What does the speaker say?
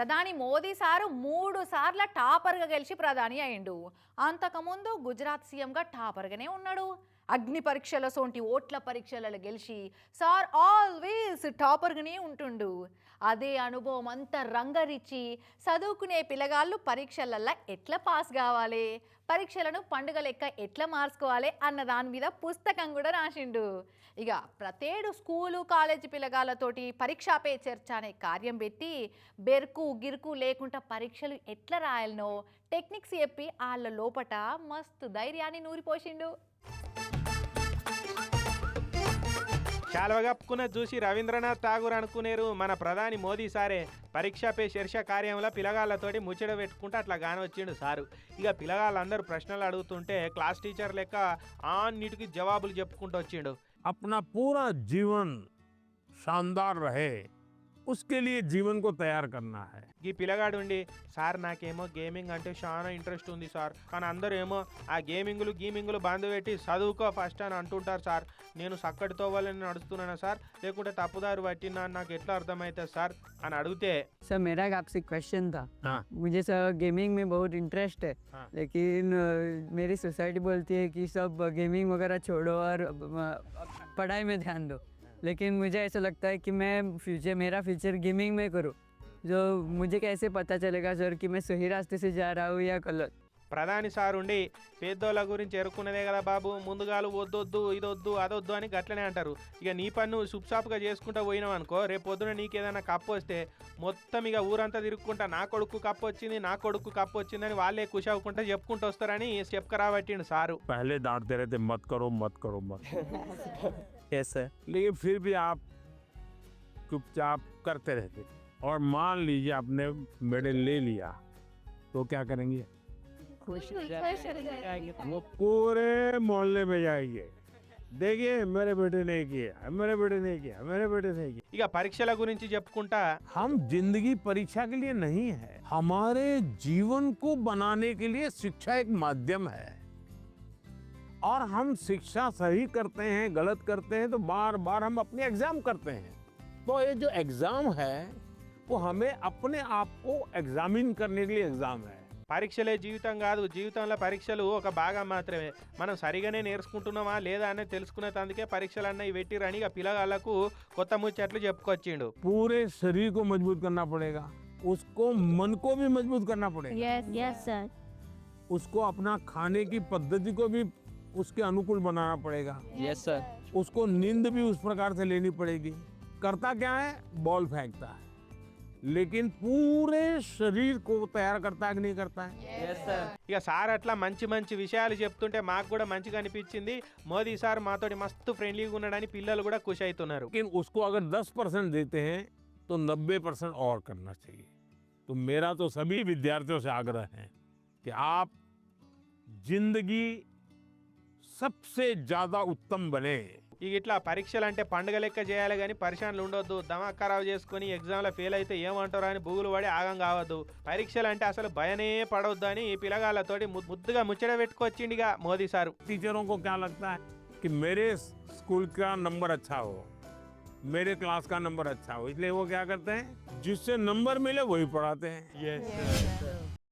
ప్రధాని మోదీ సారు మూడు సార్ల టాపర్గా గెలిచి ప్రధాని అయిండు అంతకుముందు గుజరాత్ సీఎంగా టాపర్గానే ఉన్నాడు. అగ్ని పరీక్షల సోంటి ఓట్ల పరీక్షలలో గెలిచి సార్ ఆల్వేస్ టాపర్గానే ఉంటుండు. అదే అనుభవం అంతా రంగరిచ్చి చదువుకునే పిల్లగాళ్ళు పరీక్షలల్లో ఎట్లా పాస్ కావాలి? పరీక్షలను పండుగ లెక్క ఎట్లా మార్చుకోవాలి? అన్న దాని మీద పుస్తకం కూడా రాసిండు. ఇక ప్రతేడు స్కూలు కాలేజీ పిల్లగాళ్ళతోటి పరీక్షా పే చర్చ అనే కార్యం పెట్టి బెర్కు గిరుకు లేకుండా పరీక్షలు ఎట్లా రాయాలనో టెక్నిక్స్ చెప్పి వాళ్ళ లోపట మస్తు ధైర్యాన్ని నూరిపోసిండు. చాలవగప్పుకున్న చూసి రవీంద్రనాథ్ ఠాగూర్ అనుకునేరు మన ప్రధాని మోదీ సారే పరీక్ష పే శీర్ష కార్యంలో పిలగాళ్ళతోటి ముచ్చట పెట్టుకుంటే అట్లా గానొచ్చిండు సారు. ఇక పిల్లగాళ్ళందరూ ప్రశ్నలు అడుగుతుంటే క్లాస్ టీచర్ లెక్క అన్నిటికి జవాబులు చెప్పుకుంటూ వచ్చిండు అప్నా పూరా జీవన్ శాందార్ రహే. उसके लिए जीवन को तैयार करना है ఈ పిల్లగాడు ఉండి సార్ నాకేమో గేమింగ్ అంటే చాలా ఇంట్రెస్ట్ ఉంది సార్ కానీ అందరూ ఏమో ఆ గేమింగ్లు గీమింగ్లు బంద్ పెట్టి చదువుకో ఫస్ట్ అని అంటుంటారు సార్ నేను సక్కడి తోవాలని నడుస్తున్నానా సార్ లేకుంటే తప్పుదారు పట్టినా అని నాకు ఎట్లా అర్థమవుతుంది సార్ అని అడిగితే सर मेरा एक आपसे क्वेश्चन था हाँ। मुझे सर गेमिंग में बहुत इंटरेस्ट है हाँ। लेकिन अ, मेरी सोसाइटी बोलती है कि सब गेमिंग वगैरह छोड़ो और अ, पढ़ाई में ध्यान दो लेकिन मुझे ऐसा लगता है कि मैं फ्यूचर मेरा फ्यूचर गेमिंग में करूँ। जो मुझे कैसे पता चलेगा सर कि मैं सही रास्ते से जा रहा हूँ या गलत? ప్రధాని సార్ ఉండి పేదోళ్ళ గురించి ఎరుకున్నదే కదా బాబు ముందుగాలు వద్దొద్దు ఇదొద్దు అదొద్దు అని గట్లనే అంటారు ఇక నీ పన్ను సుప్సాప్గా చేసుకుంటా పోయినావు అనుకో రేపు పొద్దున నీకేదైనా కప్పు వస్తే మొత్తం ఇక ఊరంతా తిరుక్కుంటా నా కొడుకు కప్పు వచ్చింది నా కొడుకు కప్పు వచ్చిందని వాళ్ళే కుషావుకుంటా చెప్పుకుంటూ వస్తారని చెప్పుకరా పట్టిండు సారు पहले डांटते रहते मत करो मत करो मत करो। यस सर लेकिन फिर भी आप चुपचाप करते रहते और मान लीजिए आपने मेडल ले लिया तो क्या करेंगे वो पूरे मोहल्ले में जाएंगे देखिए मेरे बेटे ने किया मेरे बेटे ने किया मेरे बेटे ने किया ఇక పరీక్షల గురించి చెప్పుకుంటా हम जिंदगी परीक्षा के लिए नहीं है हमारे जीवन को बनाने के लिए शिक्षा एक माध्यम है और हम शिक्षा सही करते हैं गलत करते हैं तो बार बार हम अपने एग्जाम करते हैं तो ये जो एग्जाम है वो हमें अपने आप को एग्जामिन करने के लिए एग्जाम है పరీక్షలే జీవితం కాదు జీవితంలో పరీక్షలు ఒక భాగం మాత్రమే మనం సరిగానే నేర్చుకుంటున్నామా లేదా అనేది తెలుసుకునేందుకే పరీక్షలు అన్నవి పెట్టిరని ఇక పిల్లగాళ్ళకు కొత్త ముచ్చట్లు చెప్పుకొచ్చిండు पूरे शरीर को मजबूत करना पड़ेगा उसको मन को भी मजबूत करना पड़ेगा यस यस सर उसको अपना खाने की पद्धति को भी उसके अनुकूल बनाना पड़ेगा यस सर उसको नींद भी उस प्रकार से लेनी पड़ेगी करता क्या है बॉल फेंकता है लेकिन पूरे शरीर को तैयार करता है कि नहीं करता है यस सर ఇక సార్ అట్లా మంచి మంచి విషయాలు చెప్తుంటే మాకు కూడా మంచిగా అనిపించింది మోదీ సార్ మాతోటి మస్తు ఫ్రెండ్లీగా ఉన్నాడని పిల్లలు కూడా ఖుషి అవుతున్నారు लेकिन उसको अगर 10 परसेंट देते हैं तो 90 परसेंट और करना चाहिए तो मेरा तो सभी विद्यार्थियों से आग्रह है कि आप जिंदगी सबसे ज्यादा उत्तम बने ఇక ఇట్లా పరీక్షలు అంటే పండుగ లెక్క చేయాలి కానీ పరిశాన్లు ఉండొద్దు దమా ఖరాబ్ చేసుకుని ఎగ్జామ్లో ఫెయిల్ అయితే ఏమంటారో అని బుగులు పడి ఆగం కావద్దు పరీక్షలు అంటే అసలు భయనే పడవద్దు అని ఈ పిల్లగాళ్ళతోటి ము- ముద్దుగా ముచ్చట పెట్టుకొచ్చిండిగా మోదీ సారు टीचरों को क्या लगता है कि मेरे स्कूल का नंबर अच्छा हो मेरे क्लास का नंबर अच्छा हो इसलिए वो क्या करते हैं जिससे नंबर मिले वही पढ़ाते हैं